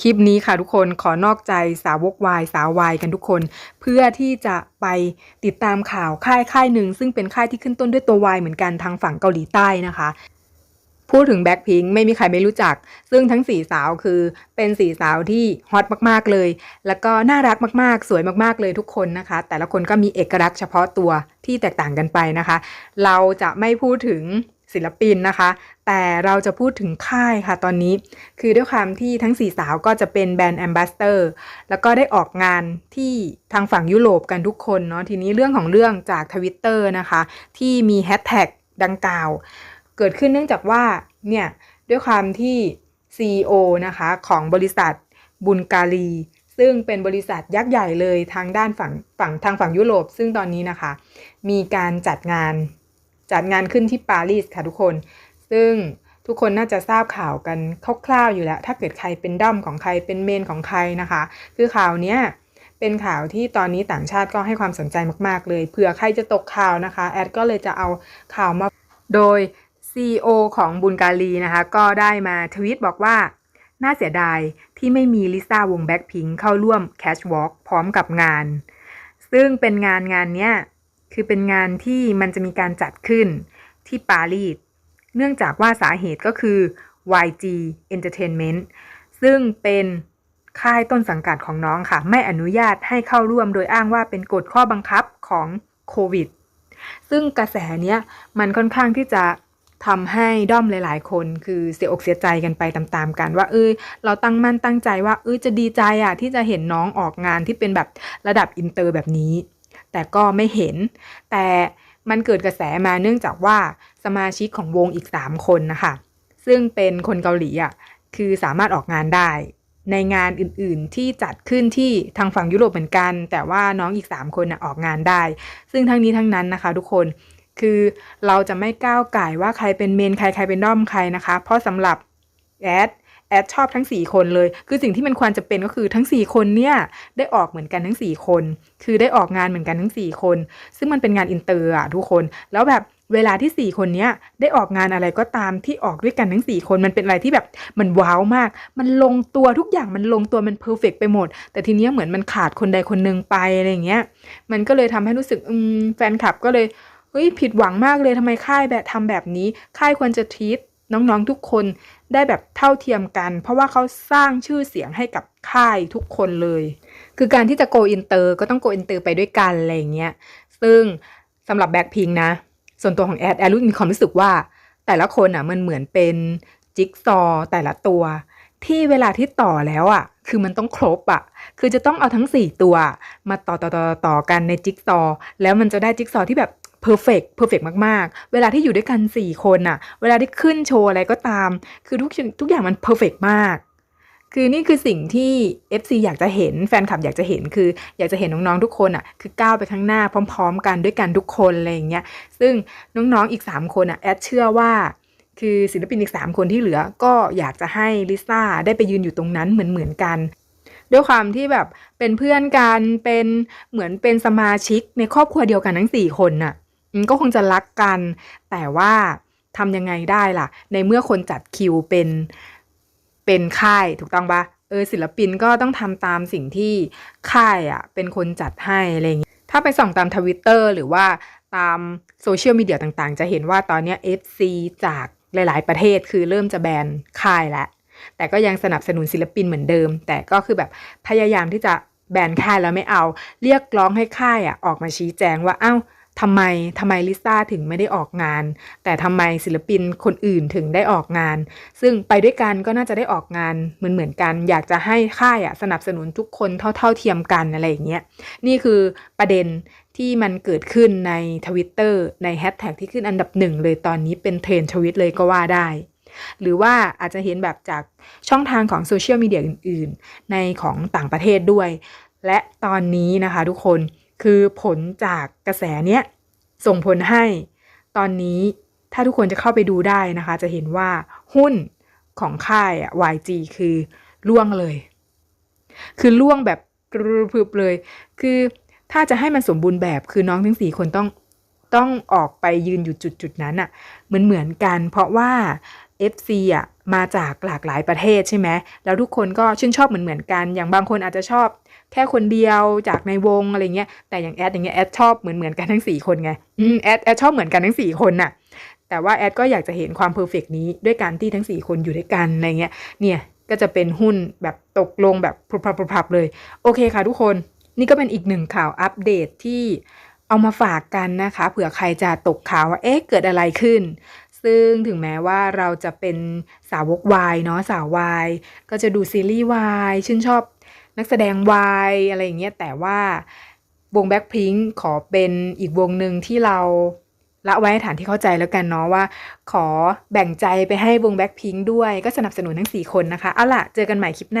คลิปนี้ค่ะทุกคนขอนอกใจสาวกวายสาววายกันทุกคน เพื่อที่จะไปติดตามข่าวค่ายค่ายหนึ่ง ซึ่งเป็นค่ายที่ขึ้นต้นด้วยตัววายเหมือนกันทางฝั่งเกาหลีใต้นะคะพูดถึงแบ็คพิงไม่มีใครไม่รู้จัก ซึ่งทั้งสี่สาวคือเป็นสี่สาวที่ฮอตมากๆเลย แล้วก็น่ารักมากๆ สวยมากๆเลยทุกคนนะคะ แต่ละคนก็มีเอกลักษณ์เฉพาะตัวที่แตกต่างกันไปนะคะ เราจะไม่พูดถึง ศิลปินนะคะ แต่เราจะพูดถึงค่ายค่ะตอนนี้ คือด้วยความที่ทั้งสี่สาวก็จะเป็นแบรนด์แอมบาสเตอร์แล้วก็ได้ออกงานที่ทางฝั่งยุโรปกันทุกคนเนาะทีนี้เรื่องของเรื่องจากทวิตเตอร์นะคะ ที่มีแฮชแท็กดังกล่าว เกิดขึ้นเนื่องจากว่าเนี่ย ด้วยความที่ CEO นะคะของบริษัทบุลการีซึ่งเป็นบริษัทยักษ์ใหญ่เลยทางด้านฝั่งฝั่งทางฝั่งยุโรป ซึ่งตอนนี้นะคะ มีการจัดงาน จัดงานขึ้นที่ปารีสค่ะทุกคน ซึ่งทุกคนน่าจะทราบข่าวกันคร่าวๆอยู่แล้ว ถ้าเกิดใครเป็นด้อมของใครเป็นเมนของใครนะคะ คือข่าวเนี้ยเป็นข่าวที่ตอนนี้ต่างชาติก็ให้ความสนใจมากๆเลย เผื่อใครจะตกข่าวนะคะ แอดก็เลยจะเอาข่าวมา โดย CEO ของบุลการีนะคะ ก็ได้มาทวีตบอกว่า น่าเสียดายที่ไม่มีลิซ่าวงแบ็คพิงเข้าร่วม Catch Walk พร้อมกับงาน ซึ่งเป็นงานงานเนี้ย คือเป็นงานที่มันจะมีการจัดขึ้นที่ปารีส เนื่องจากว่าสาเหตุก็คือ YG Entertainment ซึ่งเป็นค่ายต้นสังกัดของน้องค่ะ ไม่อนุญาตให้เข้าร่วมโดยอ้างว่าเป็นกฎข้อบังคับของโควิด ซึ่งกระแสเนี้ยมันค่อนข้างที่จะทำให้ด้อมหลาย ๆ คนคือเสียอกเสียใจกันไปตามๆกัน ว่าเอ้ยเราตั้งมั่นตั้งใจว่าเอ้ยจะดีใจอะที่จะเห็นน้องออกงานที่เป็นแบบระดับอินเตอร์แบบนี้ แต่ก็ไม่เห็น แต่มันเกิดกระแสมาเนื่องจากว่าสมาชิกของวงอีก 3 คนนะคะ ซึ่งเป็นคนเกาหลีอะคือสามารถออกงานได้ ในงานอื่นๆที่จัดขึ้นที่ทางฝั่งยุโรปเหมือนกัน แต่ว่าน้องอีก 3 คนน่ะออกงานได้ ซึ่งทั้งนี้ทั้งนั้นนะคะ ทุกคนคือเราจะไม่ก้าวไก่ว่าใครเป็นเมนใครใครเป็นด้อมใครนะคะ เพราะสำหรับแอด แอดชอบทั้ง 4 คนเลย คือสิ่งที่มันควรจะเป็นก็คือทั้ง 4 คนเนี่ยได้ออกเหมือนกันทั้ง 4 คน คือได้ออกงานเหมือนกันทั้ง 4 คน ซึ่งมันเป็นงานอินเตอร์อะทุกคน แล้วแบบเวลาที่ 4 คนเนี้ยได้ออกงานอะไรก็ตามที่ออกด้วยกันทั้ง 4 คนมันเป็นอะไรที่แบบมันว้าวมาก มันลงตัวทุกอย่างมันลงตัวมันเพอร์เฟกไปหมด แต่ทีเนี้ยเหมือนมันขาดคนใดคนหนึ่งไปอะไรเงี้ย มันก็เลยทำให้รู้สึกอืมแฟนคลับก็เลยเฮ้ยผิดหวังมากเลยทำไมค่ายแบบทำแบบนี้ ค่ายควรจะทีต น้องๆทุกคนได้แบบเท่าเทียมกัน เพราะว่าเขาสร้างชื่อเสียงให้กับค่ายทุกคนเลย คือการที่จะโกอินเตอร์ก็ต้องโกอินเตอร์ไปด้วยกันอะไรอย่างเงี้ยซึ่งสำหรับแบ็คพิงนะ ส่วนตัวของแอดแอดรู้มีความรู้สึกว่า แต่ละคนอะมันเหมือนเป็นจิ๊กซอแต่ละตัว ที่เวลาที่ต่อแล้วอะ คือมันต้องครบอะ คือจะต้องเอาทั้ง 4 ตัว มาต่อต่อต่อต่อกันในจิ๊กซอ แล้วมันจะได้จิ๊กซอที่แบบ เพอร์เฟกเพอร์เฟกมากๆ เวลาที่อยู่ด้วยกัน 4 คนอะ เวลาที่ขึ้นโชว์อะไรก็ตาม คือทุกทุกอย่างมันเพอร์เฟกมาก คือนี่คือสิ่งที่ FC อยากจะเห็นแฟนคลับอยากจะเห็นคือ อยากจะเห็นน้องๆทุกคนอะคือก้าวไปข้างหน้าพร้อม ๆ กันด้วยกันทุกคนอะไรอย่างเงี้ยซึ่งน้องๆอีก 3 คนอะแอดเชื่อว่าคือศิลปินอีก 3 คนที่เหลือก็อยากจะให้ลิซ่าได้ไปยืนอยู่ตรงนั้นเหมือนๆกัน ด้วยความที่แบบเป็นเพื่อนกันเป็นเหมือนเป็นสมาชิกในครอบครัวเดียวกันทั้ง 4 คนน่ะ ก็คงจะรักกัน แต่ว่าทำยังไงได้ล่ะ ในเมื่อคนจัดคิวเป็นเป็นค่ายถูกต้องปะเออศิลปินก็ต้องทำตามสิ่งที่ค่ายอะเป็นคนจัดให้อะไรอย่างเงี้ยถ้าไปส่องตามทวิตเตอร์หรือว่าตามโซเชียลมีเดียต่างๆ จะเห็นว่าตอนนี้ FC จากหลาย ๆ ประเทศคือเริ่มจะแบนค่ายแล้วแต่ก็ยังสนับสนุนศิลปินเหมือนเดิม แต่ก็คือแบบพยายามที่จะแบนค่ายแล้วไม่เอา เรียกร้องให้ค่ายอะออกมาชี้แจงว่าเอ้า ทำไมทำไมลิซ่าถึงไม่ได้ออกงาน แต่ทำไมศิลปินคนอื่นถึงได้ออกงาน ซึ่งไปด้วยกันก็น่าจะได้ออกงานเหมือนเหมือนกัน อยากจะให้ค่ายอะสนับสนุนทุกคนเท่าเท่าเทียมกันอะไรอย่างเงี้ยนี่คือประเด็นที่มันเกิดขึ้นในทวิตเตอร์ในแฮชแท็กที่ขึ้นอันดับหนึ่งเลยตอนนี้เป็นเทรนทวิตเลยก็ว่าได้ หรือว่าอาจจะเห็นแบบจากช่องทางของโซเชียลมีเดียอื่น ๆ ในของต่างประเทศด้วย และตอนนี้นะคะทุกคน คือผลจากกระแสเนี้ยส่งผลให้ตอนนี้ถ้าทุกคนจะเข้าไปดูได้นะคะ จะเห็นว่าหุ้นของค่ายอะ YG คือล่วงเลย คือล่วงแบบกรึบพรึบเลย คือถ้าจะให้มันสมบูรณ์แบบคือน้องทั้งสี่คนต้องต้องออกไปยืนอยู่จุดจุดนั้นอะเหมือนเหมือนกัน เพราะว่า FC อะ มาจากหลากหลายประเทศใช่ไหมแล้วทุกคนก็ชื่นชอบเหมือนเหมือนๆกัน อย่างบางคนอาจจะชอบแค่คนเดียวจากในวงอะไรเงี้ย แต่อย่างแอดอย่างเงี้ยแอดชอบเหมือนเหมือนๆกันทั้งสี่คนไง อืมแอดแอดชอบเหมือนกันทั้งสี่คนน่ะ แต่ว่าแอดก็อยากจะเห็นความเพอร์เฟกนี้ด้วยการที่ทั้งสี่คนอยู่ด้วยกันอะไรเงี้ย เนี่ยก็จะเป็นหุ้นแบบตกลงแบบพรุบๆๆเลย โอเคค่ะทุกคน นี่ก็เป็นอีกหนึ่งข่าวอัปเดตที่เอามาฝากกันนะคะ เผื่อใครจะตกข่าวว่า เอ๊ะ เกิดอะไรขึ้น ซึ่งถึงแม้ว่าเราจะเป็นสาวกวายเนาะสาววายก็จะดูซีรีส์วายชื่นชอบนักแสดงวายอะไรอย่างเงี้ยแต่ว่าวงแบ็คพิงขอเป็นอีกวงหนึ่งที่เราละไว้ฐานที่เข้าใจแล้วกันเนาะว่า ขอแบ่งใจไปให้วงแบ็คพิงด้วยก็สนับสนุนทั้ง 4 คนนะคะ เอาล่ะ เจอกันใหม่คลิปหน้า